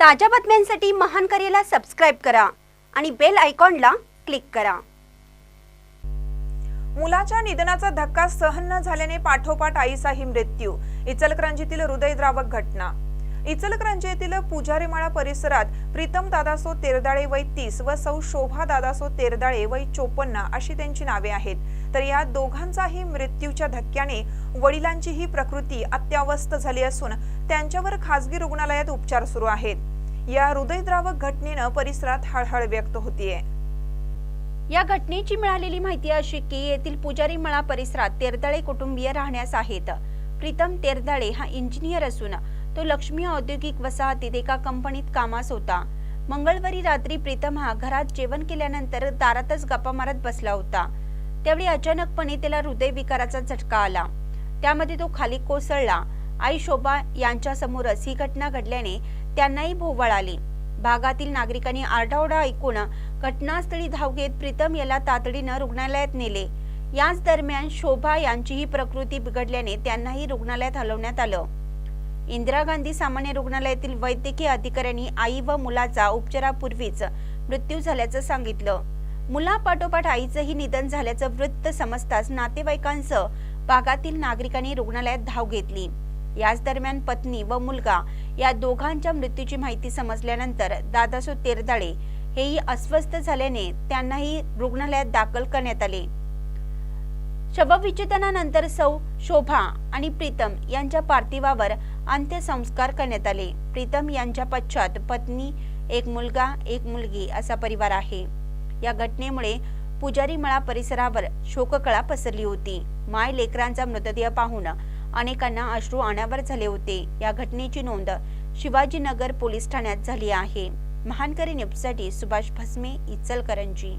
ताज्या बातम्यांसाठी महान करेला सबस्क्राईब करा आणि बेल आयकॉनला क्लिक करा. मुलाच्या निधनाचा धक्का सहन न झाल्याने पाठोपाठ आईचाही मृत्यू. इचलकरंजीतील हृदयद्रावक घटना. इचलकरंजी येथील पुजारीमाळा परिसरात प्रीतम दादासो तेरदाळे वय तीस व सौ शोभा दादासो तेरदाळे वय चोपन्न अशी त्यांची नावे आहेत. तर या दोघांचाही मृत्यूच्या धक्क्याने वडिलांचीही प्रकृती अत्यावस्थ झाली असून त्यांच्यावर खासगी रुग्णालयात उपचार सुरू आहेत. या हृदयद्रावक घटनेनं परिसरात हळहळ व्यक्त होतीये. या घटनेची मिळालेली माहिती अशी की येथील पुजारी मळा परिसरात तेरदाळे कुटुंबीय राहण्यास आहेत. प्रीतम तेरदाळे हा इंजिनियर असून तो लक्ष्मी औद्योगिक वसाहतीत एका कंपनीत कामास होता. मंगळवारी रात्री प्रीतम हा घरात जेवण केल्यानंतर दारातच गप्पा मारत बसला होता. त्यावेळी अचानकपणे त्याला हृदयविकाराचा झटका आला. त्यामध्ये तो खाली कोसळला. आई शोभा यांच्या समोरच ही घटना घडल्याने त्यांनाही भोवळ आली. भागातील नागरिकांनी आरडाओरडा ऐकून घटनास्थळी धाव घेत प्रीतम याला तातडीनं रुग्णालयात नेले. याच दरम्यान शोभा यांचीही प्रकृती बिघडल्याने त्यांनाही रुग्णालयात हलवण्यात आलं. इंदिरा गांधी सामान्य रुग्णालयातील वैद्यकीय अधिकाऱ्यांनी आई व मुलाचा उपचारापूर्वीच मृत्यू झाल्याचं सांगितलं. मुलापाठोपाठ आईचंही निधन झाल्याचं वृत्त समजताच नातेवाईकांसह भागातील नागरिकांनी रुग्णालयात धाव घेतली. याच दरम्यान पत्नी व मुलगा या दोघांच्या मृत्यूची माहिती समजल्यानंतर दादासो तेरदाळे हेही अस्वस्थ झाल्याने त्यांनाही रुग्णालयात दाखल करण्यात आले. शवविच्छेदनानंतर सौ शोभा आणि प्रीतम यांच्या पार्थिवावर अंत्यसंस्कार करण्यात आले. प्रीतम यांच्या पश्चात पत्नी एक मुलगा एक मुलगी असा परिवार आहे. या घटनेमुळे पुजारी मळा परिसरावर शोककळा पसरली होती. माय लेकरांचा मृतदेह पाहून अनेकांना अश्रू अनावर झाले होते. या घटनेची नोंद शिवाजीनगर पोलीस ठाण्यात झाली आहे. महानकरी न्यूजसाठी सुभाष भस्मे इचलकरंजी.